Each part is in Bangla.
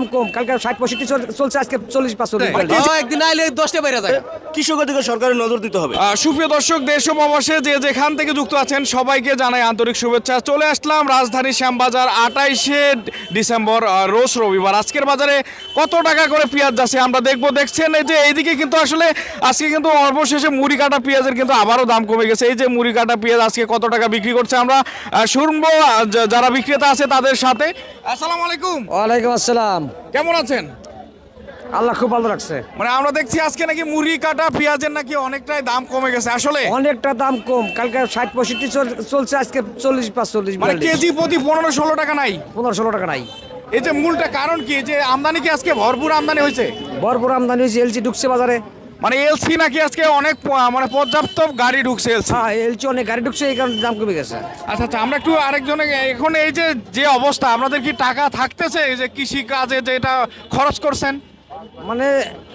দাম কম। কালকে ষাট পঁয়ষট্টি চলছে আজকে চল্লিশ পাঁচচল্লিশ একদিন আইলে দশটা বাইরে যায়। কৃষকের দিকে সরকারের নজর দিতে হবে। সুপ্রিয় দর্শক দেশ ও প্রবাসে যে যেখান থেকে যুক্ত আছেন সবাইকে জানাই আন্তরিক শুভেচ্ছা। চলে আসলাম রাজধানী শ্যামবাজার আটাইশে ডিসেম্বর রোজ রবিবার। আজকের বাজারে কত টাকা করে পেঁয়াজ যাচ্ছে আমরা দেখব। দেখছেন এই যে এইদিকে কিন্তু আসলে আজকে কিন্তু অবশেষে মুড়ি কাটা পেঁয়াজের কিন্তু আবারও দাম কমে গেছে। এই যে মুড়ি কাটা পেঁয়াজ আজকে কত টাকা বিক্রি করছে আমরা শুনব যারা বিক্রেতা আছে তাদের সাথে। আসসালামু আলাইকুম। ওয়ালাইকুম আসসালাম। কেমন আছেন? আল্লাহ খুব ভালো রাখছে। মানে আমরা দেখছি আজকে নাকি মুড়ি কাটা পেঁয়াজের নাকি অনেকটাই দাম কমে গেছে। আসলে অনেকটা দাম কম। কালকে ষাট পঁয়ষট্টি চলছে আজকে চল্লিশ পাঁচচল্লিশ মানে কেজি প্রতি পনেরো ষোলো টাকা নাই। পনেরো ষোলো টাকা নাই। এই যে মূলটা কারণ কি? যে আমদানি কি আজকে ভরপুর আমদানি হয়েছে? ভরপুর আমদানি হয়েছে এলজি ঢুকছে বাজারে। মানে এলসি নাকি আজকে অনেক মানে পর্যাপ্ত গাড়ি ঢুকছে এলসি হ্যাঁ এলসি অনেক গাড়ি ঢুকছে এই কারণে দাম কমে গেছে। আচ্ছা আচ্ছা আমরা একটু আরেকজনে এখন এই যে যে অবস্থা আপনাদের কি টাকা থাকতেছে? এই যে কৃষি কাজে যে এটা খরচ করছেন? মানে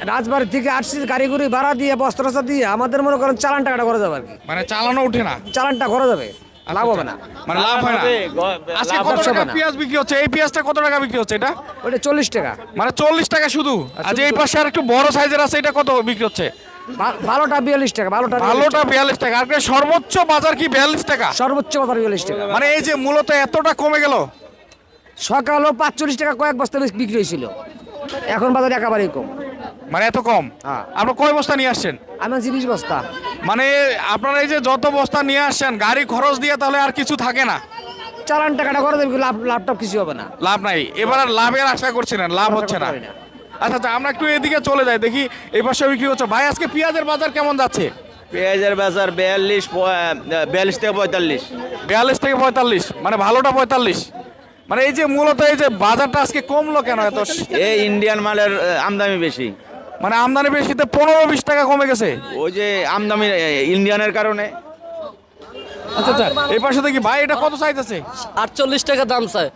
রাজবাড়ি থেকে আসছি গাড়ি গুড়ি ভাড়া দিয়ে বস্তা টস্তা দিয়ে আমাদের মনে করেন চালান টাকাটা করা যাবে আর কি। মানে চালানো ওঠে না। চালানটা করা যাবে। লাভ হবে না। মানে লাভ হয় না? আজকে কত টাকা? পেঁয়াজ বিক্রি হচ্ছে এই পেঁয়াজটা কত টাকা বিক্রি হচ্ছে এটা? ওইটা চল্লিশ টাকা। মানে চল্লিশ টাকা শুধু? আজ এই পাশে আর একটু বড় সাইজের আছে এটা কত বিক্রি হচ্ছে? ভালোটা বিয়াল্লিশ টাকা ভালোটা ভালোটা বিয়াল্লিশ টাকা আর সর্বোচ্চ বাজার কি বিয়াল্লিশ টাকা? সর্বোচ্চ বাজার বিয়াল্লিশ টাকা। মানে এই যে মূলত এতটা কমে গেল? সকালও পাঁচচল্লিশ টাকা কয়েক বস্তা বিক্রি হয়েছিল। এখন বাজার একেবারেই কম। মানে এত কম? হ্যাঁ। আপনার কয় বস্তা নিয়ে আসছেন? আমি জিনিস বস্তা। মানে আপনারা এই যে যত বস্তা নিয়ে আসছেন গাড়ি খরচ দিয়ে তাহলে আর কিছু থাকে না? চালান টাকাটা করা যাবে লাভ লাভটাপ কিছু হবে না। লাভ নাই। এবার আর লাভের আশা করছিলেন লাভ হচ্ছে না। আচ্ছা আচ্ছা আমরা একটু এদিকে চলে যাই দেখি এই পাশে বিক্রি হচ্ছে। ভাই আজকে পেঁয়াজের বাজার কেমন যাচ্ছে? পেঁয়াজের বাজার বিয়াল্লিশ বিয়াল্লিশ থেকে পঁয়তাল্লিশ। বিয়াল্লিশ থেকে পঁয়তাল্লিশ মানে ভালোটা পঁয়তাল্লিশ। মানে এই যে মূলত এই যে বাজারটা আজকে কমলো কেন এত? এই ইন্ডিয়ান মালের আমদানি বেশি। মানে আমদানি বেশিতে পনেরো বিশ টাকা কমে গেছে। ওই যে আমদানি ইন্ডিয়ানের কারণে। আচ্ছা আচ্ছা এই পাশে দেখি ভাই এটা কত সাইজ আছে? আটচল্লিশ টাকা দাম চাই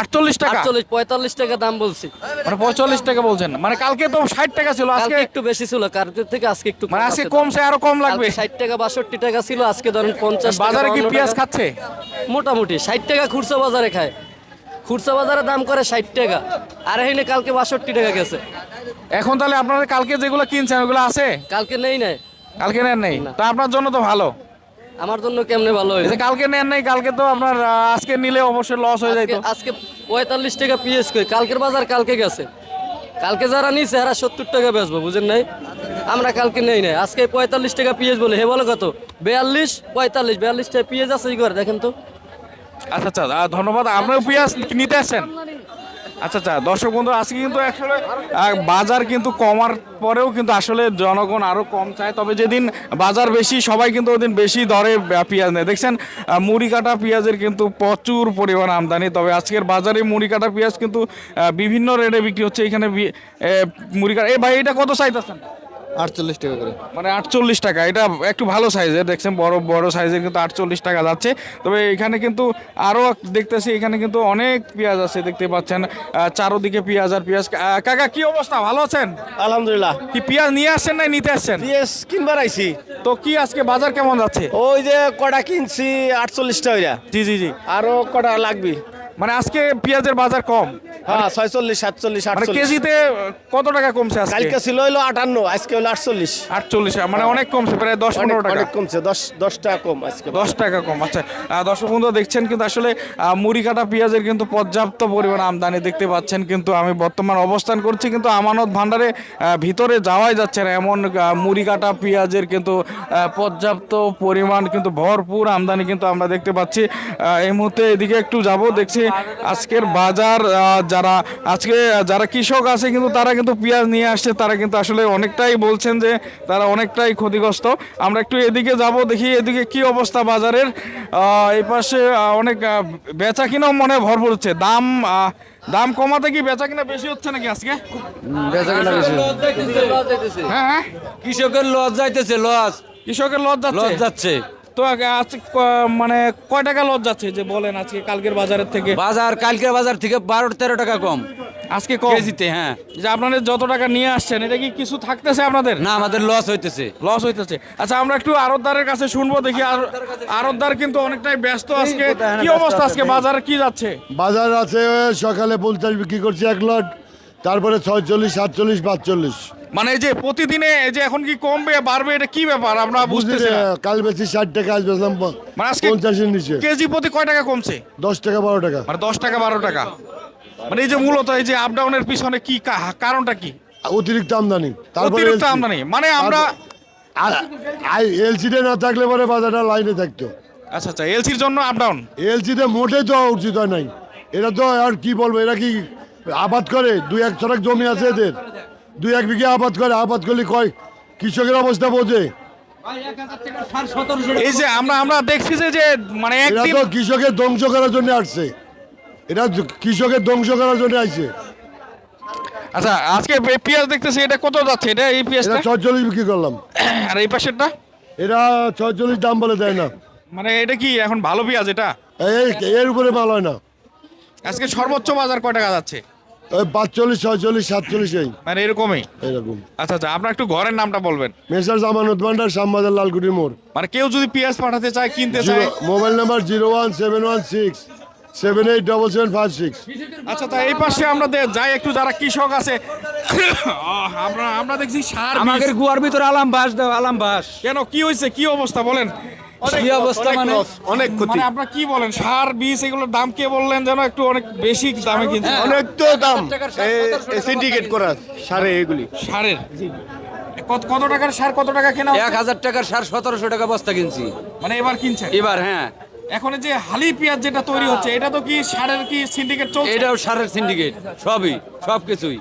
আটচল্লিশ টাকা? আটচল্লিশ পঁয়তাল্লিশ টাকা দাম বলছি। মানে পঁয়তাল্লিশ টাকা বলছেন। মানে কালকে তো ষাট টাকা ছিল আজকে একটু বেশি ছিল কালকে থেকে আজকে একটু মানে আজকে কমছে আরও কম লাগবে। ষাট টাকা বাষট্টি টাকা ছিল আজকে ধরেন পঞ্চাশ বাজারে কি 52 পেঁয়াজ খাচ্ছে? মোটামুটি ষাট টাকা খুচরা বাজারে খায়। খুচরা বাজারে দাম করে ষাট টাকা আর এখানে কালকে বাষট্টি টাকা গেছে। এখন তাহলে আপনারা কালকে যেগুলো কিনছেন ওগুলো আছে? কালকে নেই নাই। কালকে নেন নেই? তা আপনার জন্য তো ভালো। আমার জন্য কেমনে ভালো হয়েছে কালকে নেন নাই কালকে তো আপনার আজকে নিলে অবশ্যই লস হয়ে যাইতো। আজকে- পঁয়তাল্লিশ টাকা পিএস কই কালকের বাজার কালকে গেছে। কালকে যারা নিছে এরা সত্তর টাকা বেচবো বুঝেন নাই? আমরা কালকে নেই নাই আজকে পঁয়তাল্লিশ টাকা পিএস বলে হে বলে কত? বিয়াল্লিশ পঁয়তাল্লিশ বিয়াল্লিশ টাকা পিএস আছে কি করে দেখেন তো। আচ্ছা আচ্ছা ধন্যবাদ। আপনার পেঁয়াজ নিতে আসছেন। আচ্ছা আচ্ছা দর্শক বন্ধু, আজকে কিন্তু আসলে বাজার কিন্তু কমার পরেও কিন্তু আসলে জনগণ আরও কম চায়। তবে যেদিন বাজার বেশি, সবাই কিন্তু ওদিন বেশি দরে পেঁয়াজ নেয়। দেখছেন মুড়ি কাটা পেঁয়াজের কিন্তু প্রচুর পরিমাণ আমদানি। তবে আজকের বাজারে মুড়ি কাটা পেঁয়াজ কিন্তু বিভিন্ন রেটে বিক্রি হচ্ছে। এখানে মুড়ি কাটা এই ভাই, এটা কত চাইতেছেন? আটচল্লিশ টাকা করে। মানে আটচল্লিশ টাকা এটা একটু ভালো সাইজের দেখছেন বড় বড় সাইজের কিন্তু আটচল্লিশ টাকা যাচ্ছে। তবে এখানে কিন্তু আরও দেখতেছি এখানে কিন্তু অনেক পেঁয়াজ আছে দেখতে পাচ্ছেন। চারোদিকে পেঁয়াজ আর পেঁয়াজ। কাকা কি অবস্থা? ভালো আছেন? আলহামদুলিল্লাহ। কি পেঁয়াজ নিয়ে আসছেন না নিতে আসছেন? পেঁয়াজ কিনবার আইছি। তো কি আজকে বাজার কেমন যাচ্ছে? ওই যে কটা কিনছি আটচল্লিশ টাকা জি জি জি। আরও কটা লাগবে। মানে আজকে পেঁয়াজের বাজার কম। হ্যাঁ ছয়চল্লিশ সাতচল্লিশ মানে আটচল্লিশ। কেজিতে কত টাকা কমছে আজকে? কালকে ছিল হইল আটান্ন আজকে হলো আটচল্লিশ। আটচল্লিশ মানে অনেক কমছে প্রায় দশ পনেরো টাকা। অনেক কমছে দশ দশ টাকা কম আজকে। দশ টাকা কম আচ্ছা। দর্শক বন্ধু দেখছেন কিন্তু আসলে মুড়ি কাটা পেঁয়াজের কিন্তু পর্যাপ্ত পরিমাণ আমদানি দেখতে পাচ্ছেন কিন্তু আমি বর্তমান অবস্থান করছি কিন্তু আমানত ভান্ডারে ভিতরে যাওয়াই যাচ্ছে না। এমন মুড়ি কাটা পেঁয়াজের কিন্তু পর্যাপ্ত পরিমাণ কিন্তু ভরপুর আমদানি কিন্তু আমরা দেখতে পাচ্ছি। এই মুহূর্তে এদিকে একটু যাব দেখছি আজকের বাজার যারা আজকে যারা কৃষক আছে কিন্তু তারা কিন্তু পেঁয়াজ নিয়ে আসছে তারা কিন্তু আসলে অনেকটাই বলছেন যে তারা অনেকটাই ক্ষতিগ্রস্ত। আমরা একটু এদিকে যাব দেখি এদিকে কি অবস্থা বাজারের। এই পাশে অনেক বেচা কিনাও মনে হয় ভরপুর হচ্ছে। দাম আহ, দাম কমাতে কি বেচা কিনা বেশি হচ্ছে নাকি আজকে? হ্যাঁ হ্যাঁ। কৃষকের লস যাইতেছে লস। কৃষকের লস লস যাচ্ছে যাচ্ছে। তো আগে আজকে মানে কয় টাকা লস যাচ্ছে যে বলেন আজকে কালকের বাজারের থেকে? বাজার কালকের বাজার থেকে বারো তেরো টাকা কম। আজকে কম? কেজিতে হ্যাঁ। যে আপনাদের যত টাকা নিয়ে আসছেন এটা কি কিছু থাকতেছে আপনাদের? না আমাদের লস হইতেছে। লস হইতেছে। আচ্ছা আমরা একটু আরতদারের কাছে শুনব দেখি আর আরতদার কিন্তু অনেকটাই ব্যস্ত আজকে। কি অবস্থা আজকে? বাজারে কি যাচ্ছে? বাজার আছে সকালে পঞ্চাশ বিক্রি করছি এক লট তারপরে ছয়চল্লিশ সাতচল্লিশ পাঁচচল্লিশ। মানে এই যে প্রতিদিনে এই যে এখন কি কমবে বাড়বে এটা কি ব্যাপার? আমরা বুঝতেছি না। কাল বেশি ষাট টাকা আজ বেচলাম মানে আজকে পঞ্চাশের নিচে। কেজি প্রতি কয় টাকা কমছে? দশ টাকা বারো টাকা। মানে দশ টাকা বারো টাকা। মানে এই যে মূলত এই যে আপ ডাউনের পিছনে কি কা- কারণটা কি? অতিরিক্ত আমদানি। অতিরিক্ত LC আমদানি। মানে আমরা এলসিডে না থাকলে পরে বাজারটা লাইনে থাকতো। আচ্ছা আচ্ছা এলসির জন্য আপ ডাউন এলসিতে মোটেই তো উচিত হয় নাই। এরা তো আর কি বলব এরা কি আবাদ করে? দুই এক ছড়াক জমি আছে এদের। দুই এক বিঘে আবাদ করে আবাদ করলে কয়? কৃষকের অবস্থা বোঝে। এই যে আমরা আমরা দেখছি যে যে মানে তো কৃষকের ধ্বংস করার জন্য আসছে। জ- কৃষকের ধ্বংস করার জন্য আসছে। আচ্ছা আজকে পে- পেঁয়াজ দেখতেছি এটা কত যাচ্ছে? এটা এই পেঁয়াজটা? ছয়চল্লিশ বিক্রি করলাম। আর এই পাশেরটা? এরা ছয়চল্লিশ দাম বলে দেয় না। মানে এটা কি এখন ভালো পেঁয়াজ এটা? এই এর উপরে মাল হয় না। আজকে সর্বোচ্চ বাজার কয় টাকা যাচ্ছে? পাঁচচল্লিশ ছয়চল্লিশ সাতচল্লিশ এই। মানে এরকমই? এরকম। আচ্ছা আচ্ছা আপনার একটু ঘরের নামটা বলবেন। মেসার জামানত ভান্ডার শ্যামবাজার লালকুটির মোড়। মানে কেউ যদি পেঁয়াজ পাঠাতে চায় কিনতে চায় mobile number zero one seven one six seven eight double seven five six. আচ্ছা তা এই পাশে আমরা যাই একটু যারা কৃষক আছে। আমরা আমরা দেখছি সার আমাদের গুয়ার ভিতরে আলাম বাস দাও আলাম বাস। কেন কি হয়েছে? কি অবস্থা বলেন। কি অবস্থা মানে? অনেক ক্ষতি। মানে আপনারা কি বলেন? সার বীজ এগুলোর দাম কে বললেন যেন একটু অনেক বেশি দামে কিনছে অনেক তো দাম সিন্ডিকেট করা সারে এগুলি। সারের? কত কত টাকার সার কত টাকা কেনা এক হাজার টাকার সার সতেরোশো টাকা বস্তা কিনছি। মানে এবার কিনছে এবার হ্যাঁ। এখন যে হালি পেঁয়াজ যেটা তৈরি হচ্ছে এটা তো কি সারের কি সিন্ডিকেট চলছে? এটাও সারের সিন্ডিকেট সবই সব কিছুই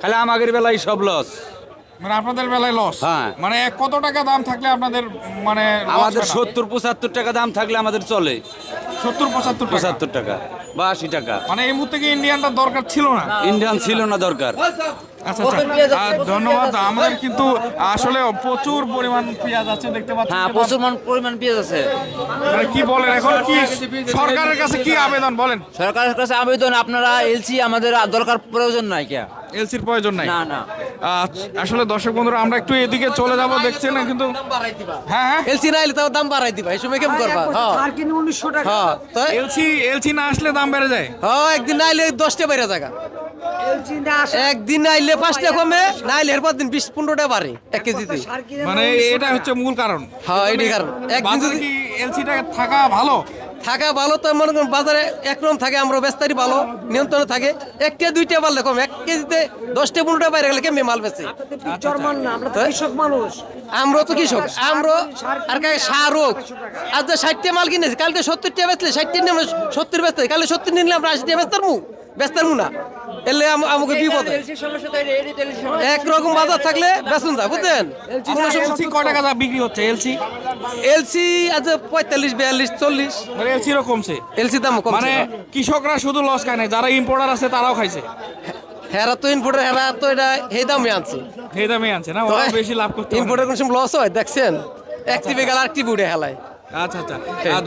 খালি আমাদের বেলায় সব লস মানে আপনাদের বেলায় লস হ্যাঁ। মানে কত টাকা দাম থাকলে আপনাদের মানে আমাদের সত্তর পঁচাত্তর টাকা দাম থাকলে আমাদের চলে। সত্তর পঁচাত্তর পঁচাত্তর টাকা বা আশি টাকা। মানে এই মুহূর্তে কি ইন্ডিয়ানটা দরকার ছিল না? ইন্ডিয়ান ছিল না দরকার। আচ্ছা আচ্ছা। ধন্যবাদ আমাদের কিন্তু আসলে প্রচুর পরিমাণ পেঁয়াজ আছে দেখতে পাচ্ছেন হ্যাঁ প্রচুর পরিমাণ পেঁয়াজ আছে। মানে কি বলেন এখন? কি সরকারের কাছে কি আবেদন বলেন? সরকারের কাছে আবেদন আপনারা এলসি আমাদের দরকার প্রয়োজন নাই কে। এলসির প্রয়োজন নাই? না না। আসলে দর্শক বন্ধুরা আমরা একটু এদিকে চলে যাব দেখছেন না কিন্তু হ্যাঁ হ্যাঁ। এলসি না এলে তাও দাম বাড়াই দিবা এই সময় কেমন করবা? হ্যাঁ। কিনে উনিশশো টাকা। হ্যাঁ তাই এলসি এলসি না আসলে দাম বেড়ে যায়? হ্যাঁ একদিন না আইলে দশটা বাইরে জায়গা একদিন না আইলে পাঁচটা কমে না আইলে এরপর দিন বিশ পনেরোটা বাড়ে এক কেজিতে। মানে এটা হচ্ছে মূল কারণ। হ্যাঁ এটাই কারণ। একদিন যদি এলসিটা থাকা ভালো? থাকা ভালো তো মনে করেন বাজারে একরকম থাকে আমরা বেস্তারি ভালো নিয়ন্ত্রণে থাকে। একটা দুইটা বাড়লে কম এক কেজিতে দশটা পনেরোটা বাইরে গেলে কেমনি মাল বেচে? আমরা তো কৃষক আমরা তো কৃষক। আমরা আর কাকে সার হোক আজ যে ষাটটা মাল কিনেছি কালকে সত্তরটা বেচলে ষাটটা নিয়ে সত্তর বেচতে কালকে সত্তর নিলে আমরা আশিটা বেচতার মু বেচতার মু না। এলে আম- আমাকে বিপদ। একরকম বাজার থাকলে বেচুন যা বুঝলেন এলসি কয় টাকা বিক্রি হচ্ছে এলসি? এলসি আজ পঁয়তাল্লিশ বিয়াল্লিশ চল্লিশ। মানে এলসিরও কমছে? এলসি দাম কম মানে কৃষকরা শুধু লস খায় না যারা ইম্পোর্টার আছে তারাও খাইছে? হেরা তো ইনপুটের হেরা তো এটা সেই দামে আনছে। সেই দামে আনছে না? বেশি লাভ করতে না। ইনপুটের কোন লস হয় দেখছেন? অ্যাক্টিভে গেল আরেকটি উঠে হেলায়। আচ্ছা আচ্ছা।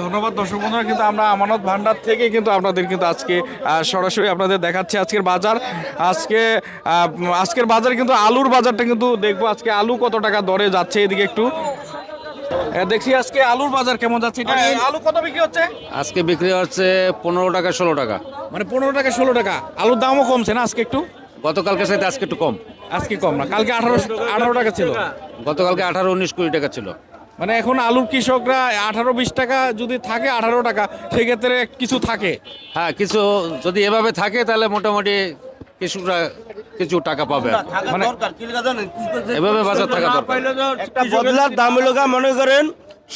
ধন্যবাদ দর্শক বন্ধুরা কিন্তু আমরা আমানত ভান্ডার থেকে কিন্তু আপনাদের কিন্তু আজকে সরাসরি আপনাদের দেখাচ্ছি আজকের বাজার। আজকে আজকের বাজার কিন্তু আলুর বাজারটা কিন্তু দেখব আজকে আলু কত টাকা দরে যাচ্ছে এদিকে একটু। আহ, দেখি আজকে আলুর বাজার কেমন যাচ্ছে আলু কত বিক্রি হচ্ছে? আজকে বিক্রি হচ্ছে পনেরো টাকা ষোলো টাকা। মানে পনেরো টাকা ষোলো টাকা। আলুর দামও কমছে না আজকে একটু? গতকালকে সাথে আজকে একটু কম। আজকে কম না কালকে আঠারো আঠারো টাকা ছিল। গতকালকে আঠারো উনিশ কুড়ি টাকা ছিল। মানে এখন আলুর কৃষকরা আঠারো বিশ টাকা যদি থাকে আঠারো টাকা সেক্ষেত্রে কিছু থাকে। হ্যাঁ কিছু যদি এভাবে থাকে তাহলে মোটামুটি কৃষকরা কিছু টাকা পাবে। মানে এভাবে বাজার থাকা দরকার। একটা বদলার দাম হলো মনে করেন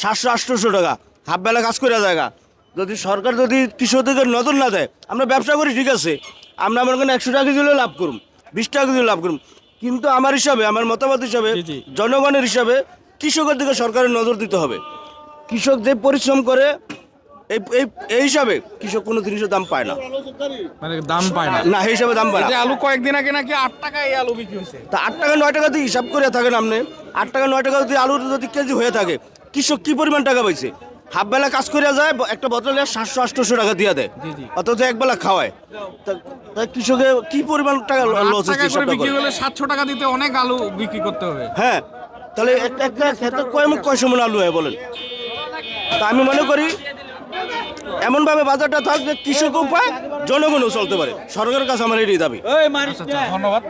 সাতশো আটশোশো টাকা। হাফ বেলা কাজ করে জায়গা যদি সরকার যদি কৃষকদের নজর না দেয় আমরা ব্যবসা করি ঠিক আছে। আমরা মনে করেন একশো টাকা কেজি লাভ করুন বিশ টাকা কেজি লাভ করুন কিন্তু আমার হিসাবে আমার মতামত হিসাবে। জনগণের হিসাবে কৃষকের দিকে সরকারের নজর দিতে হবে। কৃষক যে পরিশ্রম করে এই এই- এই হিসাবে কৃষক কোনো জিনিসের দাম পায় না। মানে দাম পায় না। না এই হিসাবে দাম পায় না। আলু কয়েকদিন আগে নাকি আট টাকা এই আলু বিক্রি হয়েছে। তা আট টাকা নয় টাকা দিয়ে হিসাব করে থাকেন আপনি। আট টাকা নয় টাকা যদি আলুর যদি কেজি হয়ে থাকে কৃষক কি পরিমাণ টাকা পাইছে? হাফ বেলা কাজ করে যায় একটা বদলে সাতশো আটশোশো টাকা দিয়ে দেয়। অথচ এক বেলা খাওয়ায়। তা- তা কৃষকে কি পরিমাণ টাকা লস হচ্ছে। সাতশো টাকা দিতে অনেক আলু বিক্রি করতে হবে। হ্যাঁ তাহলে একটা একটা ক্ষেত্রে কয় কয় সময় আলু হয় বলেন? তা আমি মনে করি, এমনভাবে বাজারটা থাকবে কৃষকও পায় জনগণও চলতে পারে। সরকারের কাছে আমার এটাই দাবি। আচ্ছা আচ্ছা ধন্যবাদ।